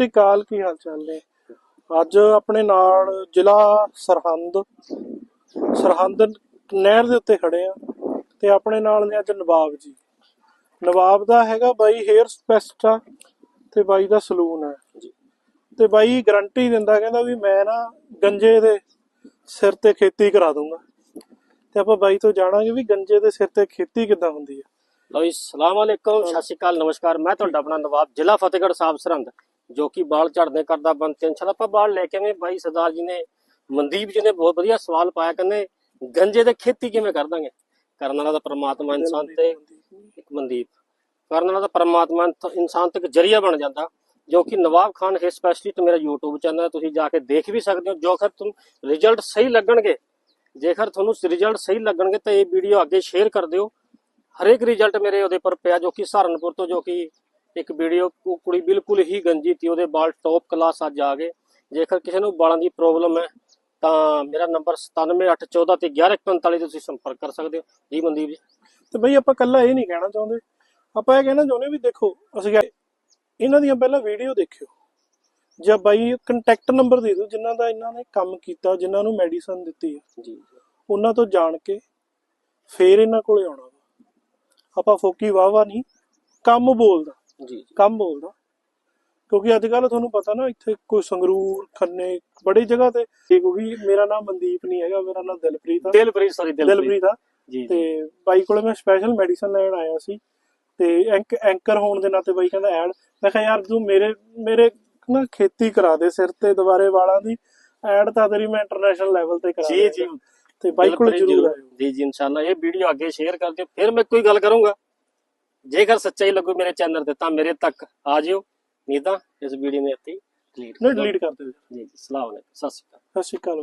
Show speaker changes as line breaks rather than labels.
ਸ੍ਰੀ ਅਕਾਲ ਕੀ ਹਾਲ ਚਾਲ ਨੇ? ਅੱਜ ਆਪਣੇ ਨਾਲ ਜ਼ਿਲ੍ਹਾ ਸਰਹੰਦ ਸਰਹੰਦ ਨਹਿਰ ਦੇ ਉੱਤੇ ਖੜੇ ਆ ਤੇ ਆਪਣੇ ਨਾਲ ਨੇ ਅੱਜ ਨਵਾਬ ਜੀ। ਨਵਾਬ ਦਾ ਹੈਗਾ ਬਾਈ ਹੇਅਰ ਸਪੈਸਟ ਆ ਤੇ ਬਾਈ ਦਾ ਸਲੂਨ ਹੈ ਤੇ ਬਾਈ ਗਰੰਟੀ ਦਿੰਦਾ ਕਹਿੰਦਾ ਵੀ ਮੈਂ ਨਾ ਗੰਜੇ ਦੇ ਸਿਰ ਤੇ ਖੇਤੀ ਕਰਾ ਦੂੰਗਾ। ਤੇ ਆਪਾਂ ਬਾਈ ਤੋਂ ਜਾਣਾਂਗੇ ਵੀ ਗੰਜੇ ਦੇ ਸਿਰ ਤੇ ਖੇਤੀ ਕਿੱਦਾਂ ਹੁੰਦੀ ਹੈ
ਲਓ ਜੀ ਸਲਾਮ ਅਲੈਕੁਮ ਸਤਿ ਸ਼੍ਰੀ ਅਕਾਲ ਨਮਸਕਾਰ। ਮੈਂ ਤੁਹਾਡਾ ਆਪਣਾ ਨਵਾਬ ਜ਼ਿਲ੍ਹਾ ਫਤਿਹਗੜ੍ਹ ਸਾਹਿਬ ਸਰਹੰਦ। ਜੋ ਕਿ ਬਾਲ ਝੜਨੇ ਕਰਦਾ ਬੰਦ ਤੇ ਇਨਸ਼ਾਅੱਲਾ ਆਪਾਂ ਬਾਲ ਲੈ ਕੇ ਆਵੇਂ ਭਾਈ ਸਰਦਾਰ ਜੀ ਨੇ ਮਨਦੀਪ ਜੀ ਨੇ ਬਹੁਤ ਵਧੀਆ ਸਵਾਲ ਪਾਇਆ ਕਹਿੰਦੇ ਗੰਜੇ ਦੇ ਖੇਤੀ ਕਿਵੇਂ ਕਰ ਦਾਂਗੇ? ਕਰਨ ਵਾਲਾ ਤਾਂ ਪ੍ਰਮਾਤਮਾ ਇਨਸਾਨ ਤੇ ਇੱਕ ਮਨਦੀਪ। ਕਰਨ ਵਾਲਾ ਤਾਂ ਪ੍ਰਮਾਤਮਾ ਇਨਸ- ਇਨਸਾਨ ਤੇ ਇੱਕ ਜਰੀਆ ਬਣ ਜਾਂਦਾ ਜੋ ਕਿ ਨਵਾਬ ਖਾਨ ਹੈ ਸਪੈਸ਼ਲਿਸਟ ਮੇਰਾ YouTube ਚੈਨਲ ਹੈ ਤੁਸੀਂ ਜਾ ਕੇ ਦੇਖ ਵੀ ਸਕਦੇ ਹੋ। ਜੋ ਕਿ ਤੁਹਾਨੂੰ ਰਿਜ਼ਲਟ ਸਹੀ ਲੱਗਣਗੇ ਜੇਕਰ ਤੁਹਾਨੂੰ ਰਿਜ਼ਲਟ ਸਹੀ ਲੱਗਣਗੇ ਤਾਂ ਇਹ ਵੀਡੀਓ ਅੱਗੇ ਸ਼ੇਅਰ ਕਰ ਦਿਓ। ਹਰੇਕ ਰਿਜ਼ਲਟ ਮੇਰੇ ਉਹਦੇ ਪਰ ਪਿਆ ਜੋ ਕਿ ਸਹਾਰਨਪੁਰ ਤੋਂ ਜੋ ਕਿ ਇੱਕ ਵੀਡੀਓ ਕੁੜੀ ਬਿਲਕੁਲ ਹੀ ਗੰਜੀ ਤੀ ਉਹਦੇ ਵਾਲ ਟੌਪ ਕਲਾਸ ਅੱਜ ਆ ਗਏ। ਜੇਕਰ ਕਿਸੇ ਨੂੰ ਵਾਲਾਂ ਦੀ ਪ੍ਰੋਬਲਮ ਹੈ ਤਾਂ ਮੇਰਾ ਨੰਬਰ 97814 ਤੇ 1145 ਤੇ ਤੁਸੀਂ ਸੰਪਰਕ ਕਰ ਸਕਦੇ ਹੋ। ਜੀ ਮਨਦੀਪ ਜੀ।
ਤੇ ਬਈ ਆਪਾਂ ਕੱਲਾ ਇਹ ਨਹੀਂ ਕਹਿਣਾ ਚਾਹੁੰਦੇ। ਆਪਾਂ ਇਹ ਕਹਿਣਾ ਚਾਹੁੰਦੇ ਵੀ ਦੇਖੋ ਅਸੀਂ ਇਹਨਾਂ ਦੀਆਂ ਪਹਿਲਾਂ ਵੀਡੀਓ ਦੇਖਿਓ। ਜਾਂ ਬਾਈ ਕੰਟੈਕਟ ਨੰਬਰ ਦੇ ਦਿਓ ਜਿਨ੍ਹਾਂ ਦਾ ਇਹਨਾਂ ਨੇ ਕੰਮ ਕੀਤਾ ਜਿਨ੍ਹਾਂ ਨੂੰ ਮੈਡੀਸਨ ਦਿੱਤੀ ਹੈ।
ਜੀ
ਉਹਨਾਂ ਤੋਂ ਜਾਣ ਕੇ ਫੇਰ ਇਹਨਾਂ ਕੋਲੇ ਆਉਣਾ। ਆਪਾਂ ਫੋਕੀ ਵਾਵਾ ਨਹੀਂ ਕੰਮ ਬੋਲਦਾ।
ਜੀ
ਕੰਮ ਬੋਲਦਾ। ਕਿਉਂਕਿ ਅੱਜ ਕੱਲ ਤੁਹਾਨੂੰ ਪਤਾ ਨਾ ਇੱਥੇ ਕੋਈ ਸੰਗਰੂਰ ਖੰਨੇ ਬੜੀ ਜਗ੍ਹਾ ਤੇ ਕਿਉਂਕਿ ਮੇਰਾ ਨਾਮ ਮਨਦੀਪ ਨਹੀਂ ਹੈਗਾ ਮੇਰਾ ਨਾਮ ਦਿਲਪ੍ਰੀਤ ਆ।
ਦਿਲਪ੍ਰੀਤ ਸੌਰੀ ਦਿਲਪ੍ਰੀਤ।
ਆ।
ਜੀ
ਤੇ ਬਾਈ ਕੋਲੇ ਮੈਂ ਸਪੈਸ਼ਲ ਮੈਡੀਸਨ ਲੈਣ ਆਇਆ ਸੀ। ਤੇ ਐਂਕ ਐਂਕਰ ਹੋਣ ਦੇ ਨਾਤੇ ਬਾਈ ਕਹਿੰਦਾ ਐਡ ਮੈਂ ਕਿਹਾ ਯਾਰ ਤੂੰ ਮੇਰੇ ਮੇਰੇ ਨਾ ਖੇਤੀ ਕਰਾ ਦੇ ਸਿਰ ਤੇ ਦੁਬਾਰੇ ਵਾਲਾਂ ਦੀ। ਐਡ ਤਾਂ ਤੇਰੀ ਮੈਂ ਇੰਟਰਨੈਸ਼ਨਲ ਲੈਵਲ ਤੇ ਕਰਾ
ਜੀ ਜੀ।
ਤੇ ਬਾਈ ਕੋਲ ਜ਼ਰੂਰ ਆਇਓ।
ਜੀ ਜੀ ਇਨਸ਼ਾਅੱਲਾ ਇਹ ਵੀਡੀਓ ਅੱਗੇ ਸ਼ੇਅਰ ਕਰ ਦਿਓ ਫਿਰ ਮੈਂ ਕੋਈ ਗੱਲ ਕਰੂੰਗਾ। ਜੇਕਰ ਸੱਚਾਈ ਲੱਗੂ ਮੇਰੇ ਚੈਨਲ ਤੇ ਤਾਂ ਮੇਰੇ ਤੱਕ ਆ ਜਿਓ। ਨਹੀਂ ਤਾਂ ਇਸ ਵੀਡੀਓ ਨੇ ਇੱਥੇ ਡਿਲੀਟ
ਨਹੀਂ ਡਿਲੀਟ ਕਰ ਦਿਓ
ਜੀ ਜੀ ਸਲਾਮ ਅਲੈਕੁਮ। ਸਤਿ ਸ਼੍ਰੀ ਅਕਾਲ।
ਸਤਿ ਸ਼੍ਰੀ ਅਕਾਲ।